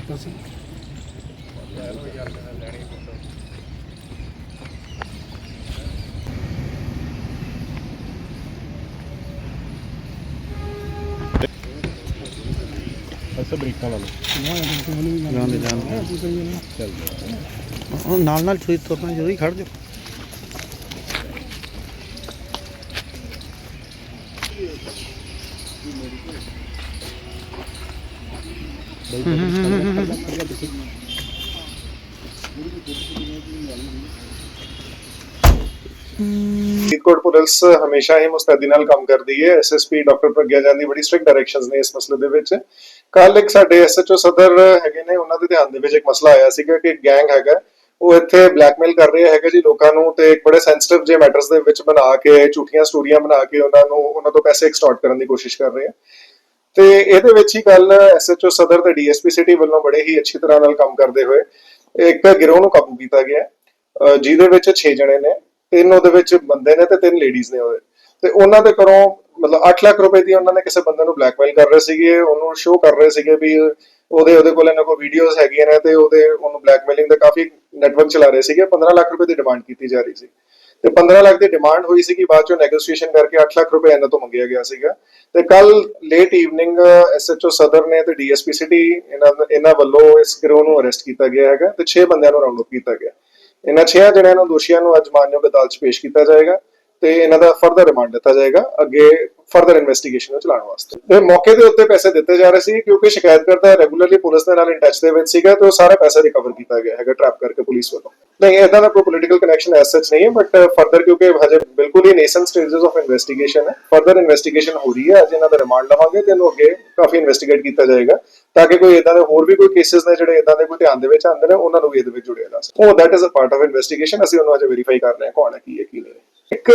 ਤੁਸੀਂ ਅਸਾ ਬ੍ਰੇਕਾਂ ਲਾ ਲਓ ਜਾਂਦੇ ਜਾਂਦੇ ਚੱਲ ਹੁਣ ਨਾਲ ਨਾਲ ਤੁਸੀਂ ਤੁਰਨਾ ਜ਼ਰੂਰੀ ਖੜ ਜਾਓ ਮੇਰੀ ਕੋਈ ਫਰੀਦਕੋਟ ਪੁਲਿਸ ਹਮੇਸ਼ਾ ਹੀ ਮੁਸਤੈਦੀ ਨਾਲ ਕੰਮ ਕਰਦੀ ਹੈ। ਐਸਐਸਪੀ ਡਾਕਟਰ ਪ੍ਰਗਿਆ ਜਾਨ ਦੀ ਬੜੀ ਸਟ੍ਰਿਕਟ ਡਾਇਰੈਕਸ਼ਨਸ ਨੇ ਇਸ ਮਸਲੇ ਦੇ ਵਿੱਚ। ਕੱਲ ਇੱਕ ਸਾਡੇ ਐਸਐਚਓ ਸਦਰ ਹੈਗੇ ਨੇ, ਉਹਨਾਂ ਦੇ ਧਿਆਨ ਦੇ ਵਿੱਚ ਇੱਕ ਮਸਲਾ ਆਇਆ ਸੀਗਾ ਕਿ ਗੈਂਗ ਹੈਗਾ। ਉਹ ਇੱਥੇ ਬਲੈਕਮੇਲ ਕਰ ਰਿਹਾ ਹੈਗਾ ਜੀ ਲੋਕਾਂ ਨੂੰ ਤੇ ਇੱਕ ਬੜੇ ਸੈਂਸਿਟਿਵ ਜੇ ਮੈਟਰਸ ਦੇ ਵਿੱਚ ਬਣਾ ਕੇ, ਝੂਠੀਆਂ ਸਟੋਰੀਆਂ ਬਣਾ ਕੇ ਉਹਨਾਂ ਨੂੰ, ਉਹਨਾਂ ਤੋਂ ਪੈਸੇ ਐਕਸਟੋਰਟ ਕਰਨ ਦੀ ਕੋਸ਼ਿਸ਼ ਕਰ ਰਹੇ। ਆ ਤੇ ਇਹਦੇ ਵਿੱਚ ਹੀ ਕੱਲ ਐਸਐਚਓ ਸਦਰ ਤੇ ਡੀਐਸਪੀ ਸਿਟੀ ਵੱਲੋਂ ਬੜੇ ਹੀ ਅੱਛੀ ਤਰ੍ਹਾਂ ਨਾਲ ਕੰਮ ਕਰਦੇ ਹੋਏ ਇੱਕ ਗਿਰੋਹ ਨੂੰ ਕਾਬੂ ਕੀਤਾ ਗਿਆ। ਜਿਹਦੇ ਵਿੱਚ 6 ਜਣੇ ਨੇ, ਤਿੰਨ ਉਹਦੇ ਵਿੱਚ ਬੰਦੇ ਨੇ ਤੇ ਤਿੰਨ ਲੇਡੀਜ਼ ਨੇ ਉਹਦੇ। ਤੇ ਉਹਨਾਂ ਦੇ ਘਰੋਂ ਮਤਲਬ 8 ਲੱਖ ਰੁਪਏ ਦੀ ਉਹਨਾਂ ਨੇ ਕਿਸੇ ਬੰਦੇ ਨੂੰ ਬਲੈਕਮੇਲ ਕਰ ਰਹੇ ਸੀਗੇ, ਉਹਨੂੰ ਸ਼ੋਅ ਕਰ ਰਹੇ ਸੀਗੇ ਵੀ ਉਹਦੇ ਉਹਦੇ ਕੋਲ ਇਹਨਾਂ ਕੋਲ ਵੀਡੀਓਜ਼ ਹੈਗੀਆਂ ਨੇ ਤੇ ਉਹਦੇ, ਉਹਨੂੰ ਬਲੈਕਮੇਲਿੰਗ ਦਾ ਕਾਫੀ ਨੈਟਵਰਕ ਚਲਾ ਰਹੇ ਸੀਗੇ। 15 ਲੱਖ ਰੁਪਏ ਦੀ ਡਿਮਾਂਡ ਕੀਤੀ ਜਾ ਰਹੀ ਸੀ। ਤੇ 15 ਲੱਖ ਦੀ ਡਿਮਾਂਡ ਹੋਈ ਸੀ ਕਿ ਬਾਅਦ ਚੋਂ ਨੈਗੋਸ਼ੀਏਸ਼ਨ ਕਰਕੇ 8 ਲੱਖ ਰੁਪਏ ਇਹਨਾਂ ਤੋਂ ਮੰਗਿਆ ਗਿਆ ਸੀਗਾ। ਤੇ ਕੱਲ ਲੇਟ ਈਵਨਿੰਗ ਐਸਐਚਓ ਸਦਰ ਨੇ ਤੇ ਡੀਐਸਪੀ ਸਿਟੀ ਇਹਨਾਂ ਇਹਨਾਂ ਵੱਲੋਂ ਇਸ ਗਿਰੋਹ ਨੂੰ ਅਰੈਸਟ ਕੀਤਾ ਗਿਆ ਹੈਗਾ ਤੇ 6 ਬੰਦਿਆਂ ਨੂੰ ਰਾਉਂਡ ਅਪ ਕੀਤਾ ਗਿਆ। ਇਹਨਾਂ 6 ਜਣਿਆਂ ਨੂੰ ਦੋਸ਼ੀਆਂ ਨੂੰ ਅੱਜ ਮਾਨਯੋਗ ਅਦਾਲਤ 'ਚ ਪੇਸ਼ ਕੀਤਾ ਜਾਏਗਾ। ਤੇ ਇਹਨਾਂ ਦਾ ਫਰਦਰ ਰਿਮਾਂਡ ਦਿੱਤਾ ਜਾਏਗਾ ਅੱਗੇ ਫਰਦਰ ਇਨਵੈਸਟੀਗੇਸ਼ਨ ਨੂੰ ਚਲਾਉਣ ਵਾਸਤੇ। ਤੇ ਮੌਕੇ ਦੇ ਉੱਤੇ ਪੈਸੇ ਦਿੱਤੇ ਜਾ ਰਹੇ ਸੀ ਕਿਉਂਕਿ ਸ਼ਿਕਾਇਤਕਰਤਾ ਰੈਗੂਲਰਲੀ ਪੁਲਿਸ ਦੇ ਨਾਲ ਇਨ ਟੱਚ ਦੇ ਵਿੱਚ ਸੀਗਾ ਤੇ ਉਹ ਸਾਰਾ ਪੈਸਾ ਰਿਕਵਰ ਕੀਤਾ ਗਿਆ ਹੈਗਾ ਟ੍ਰੈਪ ਕਰਕੇ ਪੁਲਿਸ ਵੱਲੋਂ। ਨਹੀਂ ਇਦਾਂ ਦਾ ਕੋਈ ਪੋਲੀਟੀਕਲ ਕਨੈਕਸ਼ਨ ਐਸ ਸੱਚ ਨਹੀਂ ਹੈ ਬਟ ਫਰਦਰ ਕਿਉਂਕਿ ਹਜੇ ਬਿਲਕੁਲ ਹੀ ਨੇਸਨ ਸਟੇजेस ਆਫ ਇਨਵੈਸਟੀਗੇਸ਼ਨ ਹੈ। ਫਰਦਰ ਇਨਵੈਸਟੀਗੇਸ਼ਨ ਹੋ ਰਹੀ ਹੈ, ਅੱਜ ਇਹਨਾਂ ਦਾ ਰਿਮਾਂਡ ਲਵਾਂਗੇ ਤੇ ਇਹਨੂੰ ਅੱਗੇ ਕਾਫੀ ਇਨਵੈਸਟੀਗੇਟ ਕੀਤਾ ਜਾਏਗਾ ਤਾਂ ਕਿ ਕੋਈ ਇਦਾਂ ਦੇ ਹੋਰ ਵੀ ਕੋਈ ਕੇਸਿਸ ਨੇ ਜਿਹੜੇ ਇਦਾਂ ਦੇ ਕੋਈ ਧਿਆਨ ਦੇ ਵਿੱਚ ਆਉਂਦੇ ਨੇ, ਉਹਨਾਂ ਨੂੰ ਵੀ ਇਹਦੇ ਵਿੱਚ ਜੁੜਿਆ ਜਾ ਸਕੇ। ਉਹ that is a part of investigation ਅਸੀਂ ਉਹਨੂੰ ਅਜੇ ਵੈਰੀਫਾਈ ਕਰ ਰਹੇ ਹਾਂ, ਕੌਣ ਹੈ, ਕੀ ਹੈ, ਕੀ ਨਹੀਂ। ਇੱਕ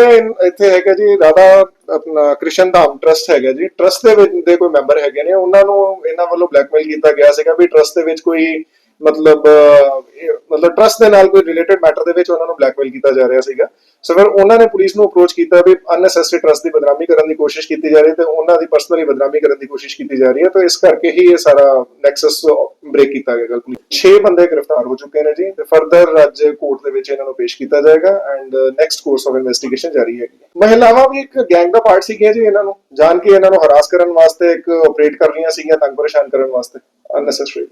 ਇੱਥੇ ਹੈਗਾ ਜੀ ਰਾਧਾ, ਆਪਣਾ ਕ੍ਰਿਸ਼ਨ ਧਾਮ ਟਰਸਟ ਹੈਗਾ ਜੀ। ਟਰਸਟ ਦੇ ਵਿੱਚ ਦੇ ਕੋਈ ਮੈਂਬਰ ਹੈਗੇ ਨੇ, ਉਹਨਾਂ ਨੂੰ ਇਹਨਾਂ ਵੱਲੋਂ ਬਲੈਕਮੇਲ ਕੀਤਾ ਗਿਆ ਸੀਗਾ ਵੀ ਟਰਸਟ ਦੇ ਵਿੱਚ ਕੋਈ ਮਤਲਬ ਮਤਲਬ ਟਰਸਟ ਦੇ ਨਾਲ ਕੋਈ ਰਿਲੇਟਡ ਮੈਟਰ ਦੇ ਵਿੱਚ ਉਹਨਾਂ ਨੂੰ ਬਲੈਕਮੇਲ ਕੀਤਾ ਜਾ ਰਿਹਾ ਸੀਗਾ। ਸੋ ਫਿਰ ਉਹਨਾਂ ਨੇ ਪੁਲਿਸ ਨੂੰ ਅਪਰੋਚ ਕੀਤਾ ਵੀ ਅਨਨੈਸੈਸਰੀ ਟਰਸਟ ਦੀ ਬਦਨਾਮੀ ਕਰਨ ਦੀ ਕੋਸ਼ਿਸ਼ ਕੀਤੀ ਜਾ ਰਹੀ ਹੈ ਤੇ ਉਹਨਾਂ ਦੀ ਪਰਸਨਲੀ ਬਦਨਾਮੀ ਕਰਨ ਦੀ ਕੋਸ਼ਿਸ਼ ਕੀਤੀ ਜਾ ਰਹੀ ਹੈ, ਤਾਂ ਇਸ ਕਰਕੇ ਹੀ ਇਹ ਸਾਰਾ ਨੈਕਸਸ ਬ੍ਰੇਕ ਕੀਤਾ ਗਿਆ ਕੱਲ 6 ਬੰਦੇ ਗ੍ਰਿਫਤਾਰ ਹੋ ਚੁੱਕੇ ਨੇ ਜੀ, ਤੇ ਫਰਦਰ ਅੱਜ ਕੋਰਟ ਦੇ ਵਿੱਚ ਇਹਨਾਂ ਨੂੰ ਪੇਸ਼ ਕੀਤਾ ਜਾਏਗਾ and next course of investigation ਜਾਰੀ ਹੈ। ਮਹਿਲਾਵਾਂ ਵੀ ਇੱਕ ਗੈਂਗ ਦਾ ਪਾਰਟ ਸੀਗੀਆਂ ਜੀ ਇਹਨਾਂ ਨੂੰ। ਜਾਣ ਕੇ ਇਹਨਾਂ ਨੂੰ ਹਰਾਸ ਕਰਨ ਵਾਸਤੇ ਇੱਕ ਆਪਰੇਟ ਕਰ ਰਹੀਆਂ ਸੀਗੀਆਂ, ਤੰਗ ਪਰੇਸ਼ਾਨ ਕਰਨ ਵਾਸਤੇ। ਅਨਨੈਸੈਸਰੀ